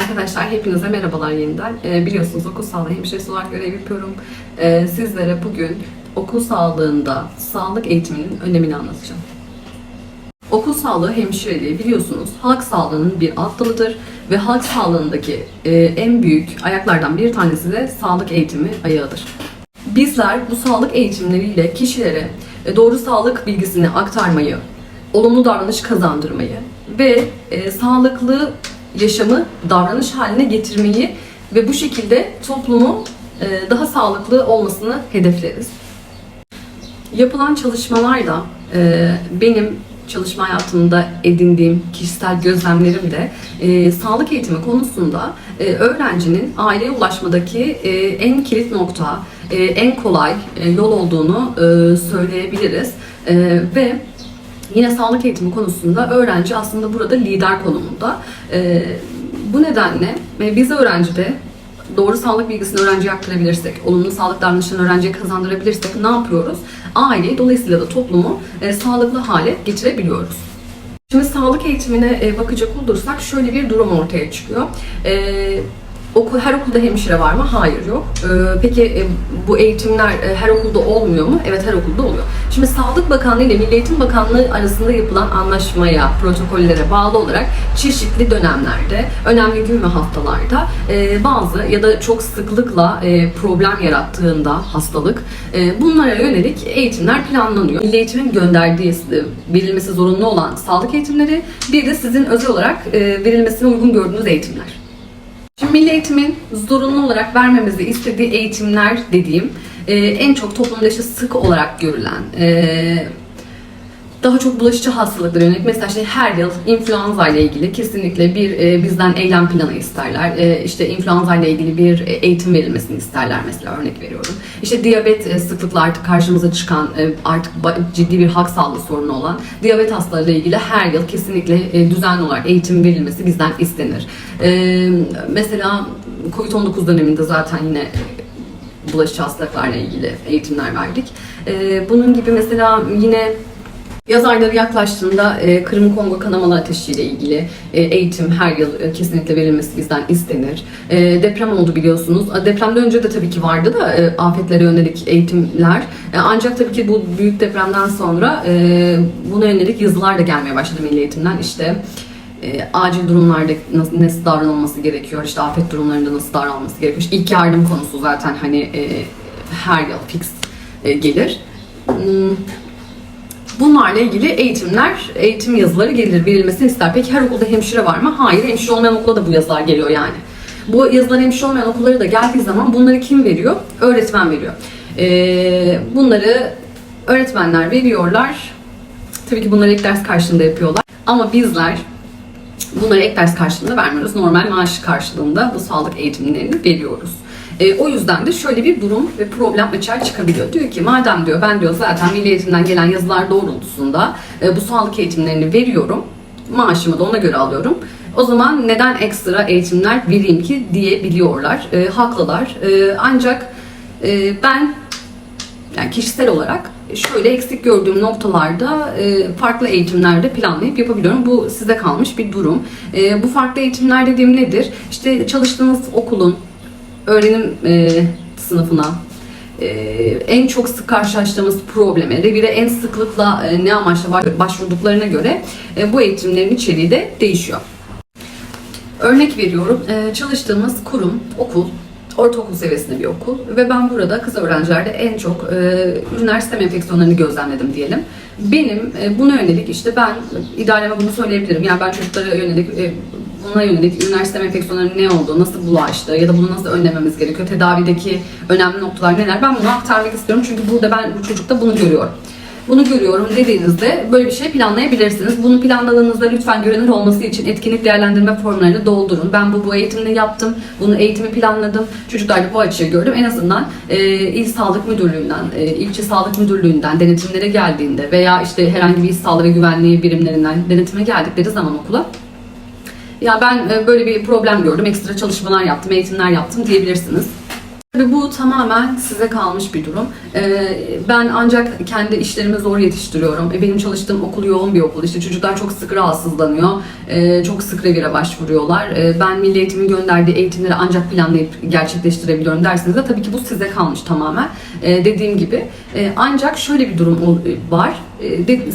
Arkadaşlar hepinize merhabalar yeniden. Ee, biliyorsunuz okul sağlığı hemşiresi olarak görev yapıyorum. Ee, sizlere bugün okul sağlığında sağlık eğitiminin önemini anlatacağım. Okul sağlığı hemşireliği biliyorsunuz halk sağlığının bir alt dalıdır ve halk sağlığındaki e, en büyük ayaklardan bir tanesi de sağlık eğitimi ayağıdır. Bizler bu sağlık eğitimleriyle kişilere e, doğru sağlık bilgisini aktarmayı, olumlu davranış kazandırmayı ve e, sağlıklı yaşamı davranış haline getirmeyi ve bu şekilde toplumu e, daha sağlıklı olmasını hedefleriz. Yapılan çalışmalarda e, benim çalışma hayatımda edindiğim kişisel gözlemlerim de e, sağlık eğitimi konusunda e, öğrencinin aileye ulaşmadaki e, en kilit nokta, e, en kolay e, yol olduğunu e, söyleyebiliriz. E, ve Yine sağlık eğitimi konusunda öğrenci aslında burada lider konumunda. Ee, bu nedenle e, biz öğrencide doğru sağlık bilgisini öğrenciye aktarabilirsek, olumlu sağlık davranışını öğrenciye kazandırabilirsek ne yapıyoruz? Aileyi dolayısıyla da toplumu e, sağlıklı hale getirebiliyoruz. Şimdi sağlık eğitimine e, bakacak olursak şöyle bir durum ortaya çıkıyor. E, okul, her okulda hemşire var mı? Hayır yok. E, peki e, bu eğitimler e, her okulda olmuyor mu? Evet her okulda oluyor. Şimdi Sağlık Bakanlığı ile Milli Eğitim Bakanlığı arasında yapılan anlaşmaya, protokollere bağlı olarak çeşitli dönemlerde, önemli gün ve haftalarda e, bazı ya da çok sıklıkla e, problem yarattığında hastalık e, bunlara yönelik eğitimler planlanıyor. Milli Eğitim'in gönderdiği, e, verilmesi zorunlu olan sağlık eğitimleri bir de sizin özel olarak e, verilmesine uygun gördüğünüz eğitimler. Şimdi Milli Eğitim'in zorunlu olarak vermemizi istediği eğitimler dediğim e, en çok toplumda işte sık olarak görülen e, daha çok bulaşıcı hastalıklara yönelik mesela işte her yıl influenza ile ilgili kesinlikle bir e, bizden eylem planı isterler. E, işte influenza ile ilgili bir eğitim verilmesini isterler mesela örnek veriyorum. İşte diyabet e, sıklıkla artık karşımıza çıkan e, artık ciddi bir halk sağlığı sorunu olan diyabet hastalarıyla ilgili her yıl kesinlikle e, düzenli olarak eğitim verilmesi bizden istenir. E, mesela Covid-19 döneminde zaten yine bulaşıcı hastalıklarla ilgili eğitimler verdik. E, bunun gibi mesela yine Yaz ayları yaklaştığında e, Kırım Kongo kanamalı ateşi ile ilgili e, eğitim her yıl e, kesinlikle verilmesi bizden istenir. E, deprem oldu biliyorsunuz. A, Depremden önce de tabii ki vardı da e, afetlere yönelik eğitimler. E, ancak tabii ki bu büyük depremden sonra e, buna yönelik yazılar da gelmeye başladı milli eğitimden. İşte e, acil durumlarda nasıl, nasıl davranılması gerekiyor, işte afet durumlarında nasıl davranılması gerekiyor. İşte ilk yardım konusu zaten hani e, her yıl fix e, gelir. Hmm, Bunlarla ilgili eğitimler, eğitim yazıları gelir, verilmesini ister. Peki her okulda hemşire var mı? Hayır, hemşire olmayan okula da bu yazılar geliyor yani. Bu yazılar hemşire olmayan okullara da geldiği zaman bunları kim veriyor? Öğretmen veriyor. Ee, bunları öğretmenler veriyorlar. Tabii ki bunları ek ders karşılığında yapıyorlar. Ama bizler Bunları ek ders karşılığında vermiyoruz. Normal maaş karşılığında bu sağlık eğitimlerini veriyoruz. E, o yüzden de şöyle bir durum ve problem açığa çıkabiliyor. Diyor ki madem diyor ben diyor zaten milli eğitimden gelen yazılar doğrultusunda e, bu sağlık eğitimlerini veriyorum. Maaşımı da ona göre alıyorum. O zaman neden ekstra eğitimler vereyim ki diyebiliyorlar. E, haklılar. E, ancak e, ben yani kişisel olarak şöyle eksik gördüğüm noktalarda e, farklı eğitimlerde planlayıp yapabiliyorum. Bu size kalmış bir durum. E, bu farklı eğitimler dediğim nedir? İşte çalıştığınız okulun öğrenim e, sınıfına, e, en çok sık karşılaştığımız probleme, revire en sıklıkla e, ne amaçla baş- başvurduklarına göre e, bu eğitimlerin içeriği de değişiyor. Örnek veriyorum, e, çalıştığımız kurum, okul, ortaokul seviyesinde bir okul ve ben burada kız öğrencilerde en çok e, üriner sistem enfeksiyonlarını gözlemledim diyelim. Benim e, buna yönelik işte ben idareme bunu söyleyebilirim. Yani ben çocuklara yönelik e, buna yönelik üriner sistem enfeksiyonlarının ne olduğu, nasıl bulaştı ya da bunu nasıl önlememiz gerekiyor, tedavideki önemli noktalar neler ben bunu aktarmak istiyorum. Çünkü burada ben bu çocukta bunu görüyorum bunu görüyorum dediğinizde böyle bir şey planlayabilirsiniz. Bunu planladığınızda lütfen görünür olması için etkinlik değerlendirme formlarını doldurun. Ben bu, bu eğitimini yaptım, bunu eğitimi planladım. Çocuklarda bu açığı gördüm. En azından e, İl Sağlık Müdürlüğü'nden, e, ilçe sağlık müdürlüğünden denetimlere geldiğinde veya işte herhangi bir iş sağlığı ve güvenliği birimlerinden denetime geldikleri zaman okula ya ben e, böyle bir problem gördüm, ekstra çalışmalar yaptım, eğitimler yaptım diyebilirsiniz. Tabii bu tamamen size kalmış bir durum. Ee, ben ancak kendi işlerimi zor yetiştiriyorum. E, Benim çalıştığım okul yoğun bir okul. İşte çocuklar çok sık rahatsızlanıyor. Ee, Çok sık revire başvuruyorlar. Ee, Ben Milli Eğitim'in gönderdiği eğitimleri ancak planlayıp gerçekleştirebiliyorum derseniz de tabii ki bu size kalmış tamamen. Ee, Dediğim gibi. Ee, Ancak şöyle bir durum ol- var.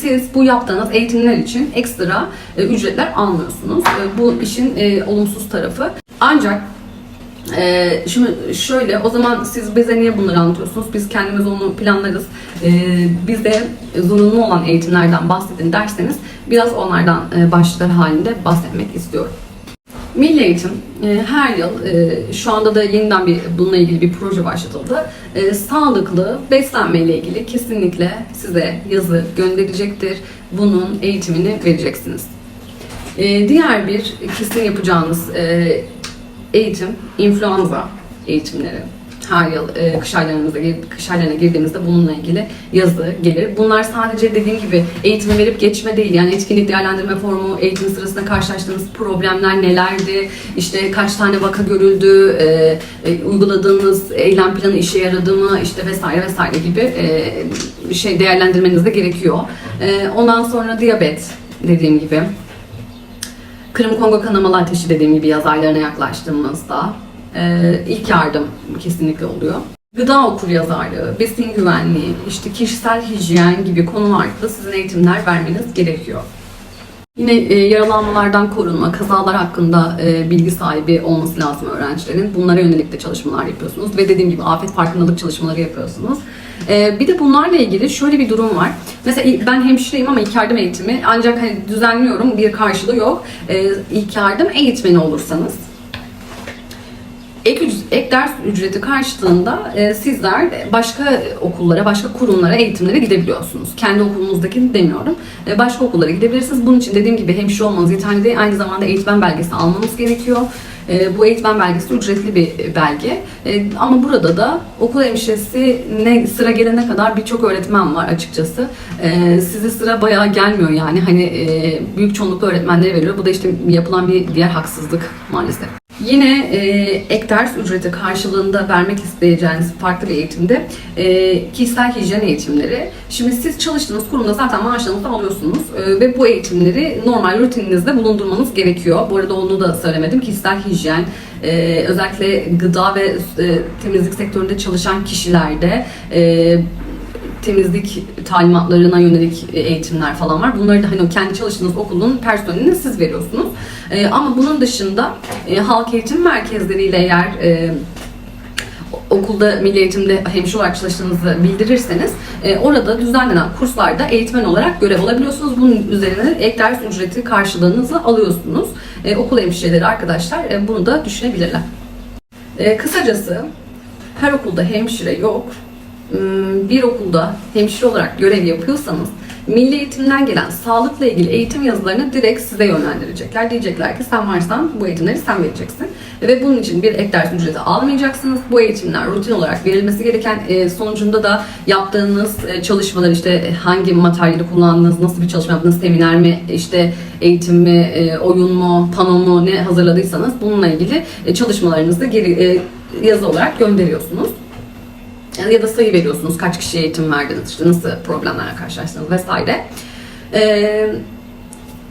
Siz bu yaptığınız eğitimler için ekstra e, ücretler almıyorsunuz. Bu işin e, olumsuz tarafı. Ancak ee, şimdi şöyle, o zaman siz bize niye bunları anlatıyorsunuz? Biz kendimiz onu planlarız. Ee, bize zorunlu olan eğitimlerden bahsedin derseniz biraz onlardan e, başlıklar halinde bahsetmek istiyorum. Milli Eğitim e, her yıl, e, şu anda da yeniden bir bununla ilgili bir proje başlatıldı. E, sağlıklı beslenme ile ilgili kesinlikle size yazı gönderecektir. Bunun eğitimini vereceksiniz. E, diğer bir kesin yapacağınız e, eğitim, influenza eğitimleri. Her yıl e, kış aylarımıza, kış aylarına girdiğimizde bununla ilgili yazı gelir. Bunlar sadece dediğim gibi eğitimi verip geçme değil. Yani etkinlik değerlendirme formu, eğitim sırasında karşılaştığınız problemler nelerdi, işte kaç tane vaka görüldü, e, e, uyguladığınız eylem planı işe yaradı mı, işte vesaire vesaire gibi e, şey değerlendirmeniz de gerekiyor. E, ondan sonra diyabet dediğim gibi. Kırım Kongo kanamalı ateşi dediğim gibi yaz aylarına yaklaştığımızda e, ilk yardım kesinlikle oluyor. Gıda okur yazarlığı, besin güvenliği, işte kişisel hijyen gibi konularda da sizin eğitimler vermeniz gerekiyor. Yine e, yaralanmalardan korunma, kazalar hakkında e, bilgi sahibi olması lazım öğrencilerin. Bunlara yönelik de çalışmalar yapıyorsunuz ve dediğim gibi afet farkındalık çalışmaları yapıyorsunuz. E, bir de bunlarla ilgili şöyle bir durum var. Mesela ben hemşireyim ama ilk yardım eğitimi ancak hani düzenliyorum bir karşılığı yok. E, ilk yardım eğitmeni olursanız ek, ek ders ücreti karşılığında e, sizler başka okullara, başka kurumlara, eğitimlere gidebiliyorsunuz. Kendi okulunuzdaki demiyorum. E, başka okullara gidebilirsiniz. Bunun için dediğim gibi hemşire olmanız yeterli değil. Aynı zamanda eğitmen belgesi almanız gerekiyor. E, bu eğitmen belgesi ücretli bir belge. E, ama burada da okul hemşiresine sıra gelene kadar birçok öğretmen var açıkçası. E, size sıra bayağı gelmiyor yani. Hani e, büyük çoğunlukla öğretmenlere veriliyor. Bu da işte yapılan bir diğer haksızlık maalesef. Yine e, ek ders ücreti karşılığında vermek isteyeceğiniz farklı bir eğitimde e, kişisel hijyen eğitimleri. Şimdi siz çalıştığınız kurumda zaten maaşlarınızı alıyorsunuz e, ve bu eğitimleri normal rutininizde bulundurmanız gerekiyor. Bu arada onu da söylemedim. Kişisel hijyen, e, özellikle gıda ve e, temizlik sektöründe çalışan kişilerde e, temizlik talimatlarına yönelik e, eğitimler falan var. Bunları da hani kendi çalıştığınız okulun personeline siz veriyorsunuz. E, ama bunun dışında e, halk eğitim merkezleriyle eğer e, okulda milli eğitimde hemşire olarak çalıştığınızı bildirirseniz e, orada düzenlenen kurslarda eğitmen olarak görev alabiliyorsunuz. Bunun üzerine ek ders ücreti karşılığınızı alıyorsunuz. E, okul hemşireleri arkadaşlar e, bunu da düşünebilirler. E, kısacası her okulda hemşire yok. Hmm, Bir okulda hemşire olarak görev yapıyorsanız Milli Eğitimden gelen sağlıkla ilgili eğitim yazılarını direkt size yönlendirecekler. Diyecekler ki sen varsan bu eğitimleri sen vereceksin. Ve bunun için bir ek ders ücreti almayacaksınız. Bu eğitimler rutin olarak verilmesi gereken e, sonucunda da yaptığınız e, çalışmalar işte hangi materyali kullandınız, nasıl bir çalışma yaptınız, seminer mi, işte eğitim mi, e, oyun mu, pano mu ne hazırladıysanız bununla ilgili e, çalışmalarınızı geri e, yazı olarak gönderiyorsunuz. Yani ya da sayı veriyorsunuz kaç kişiye eğitim verdiniz işte nasıl problemlerle karşılaştınız vesaire. Ee,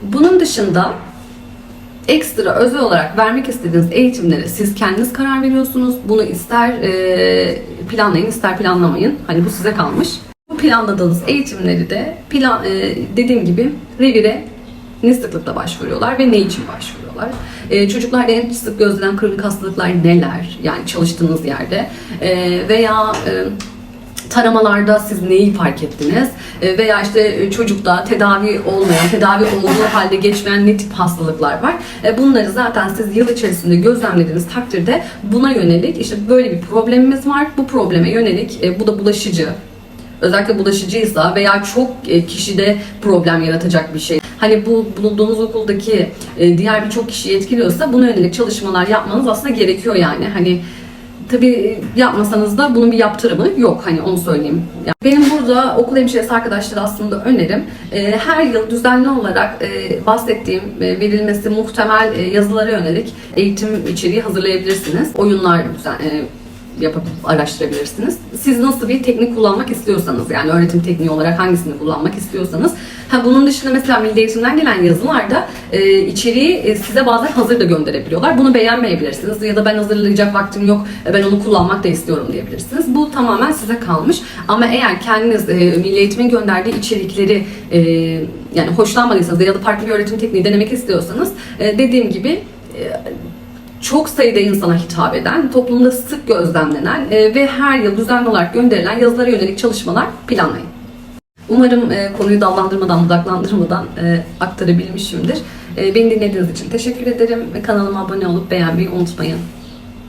bunun dışında ekstra özel olarak vermek istediğiniz eğitimlere siz kendiniz karar veriyorsunuz. Bunu ister e, planlayın ister planlamayın. Hani bu size kalmış. Bu planladığınız eğitimleri de plan, e, dediğim gibi revire ne sıklıkla başvuruyorlar ve ne için başvuruyorlar? Ee, çocuklarda en sık gözlenen kronik hastalıklar neler? Yani çalıştığınız yerde Ee, veya e, taramalarda siz neyi fark ettiniz? Ee, veya işte çocukta tedavi olmayan, tedavi olduğu halde geçmeyen ne tip hastalıklar var? Ee, bunları zaten siz yıl içerisinde gözlemlediğiniz takdirde buna yönelik işte böyle bir problemimiz var. Bu probleme yönelik e, bu da bulaşıcı özellikle bulaşıcıysa veya çok e, kişide problem yaratacak bir şey. Hani bu bulunduğunuz okuldaki e, diğer birçok kişiyi etkiliyorsa buna yönelik çalışmalar yapmanız aslında gerekiyor yani. Hani tabi yapmasanız da bunun bir yaptırımı yok hani onu söyleyeyim. Yani benim burada okul hemşiresi arkadaşlar aslında önerim e, her yıl düzenli olarak e, bahsettiğim e, verilmesi muhtemel e, yazılara yönelik eğitim içeriği hazırlayabilirsiniz. Oyunlar düzen, e, yapıp araştırabilirsiniz. Siz nasıl bir teknik kullanmak istiyorsanız yani öğretim tekniği olarak hangisini kullanmak istiyorsanız. Ha, bunun dışında mesela Milli Eğitim'den gelen yazılarda e, içeriği e, size bazen hazır da gönderebiliyorlar. Bunu beğenmeyebilirsiniz ya da ben hazırlayacak vaktim yok e, ben onu kullanmak da istiyorum diyebilirsiniz. Bu tamamen size kalmış. Ama eğer kendiniz e, Milli Eğitim'in gönderdiği içerikleri e, yani hoşlanmadıysanız ya da farklı bir öğretim tekniği denemek istiyorsanız e, dediğim gibi e, çok sayıda insana hitap eden, toplumda sık gözlemlenen e, ve her yıl düzenli olarak gönderilen yazılara yönelik çalışmalar planlayın. Umarım e, konuyu dallandırmadan, budaklandırmadan e, aktarabilmişimdir. Beni dinlediğiniz için teşekkür ederim. Kanalıma abone olup beğenmeyi unutmayın.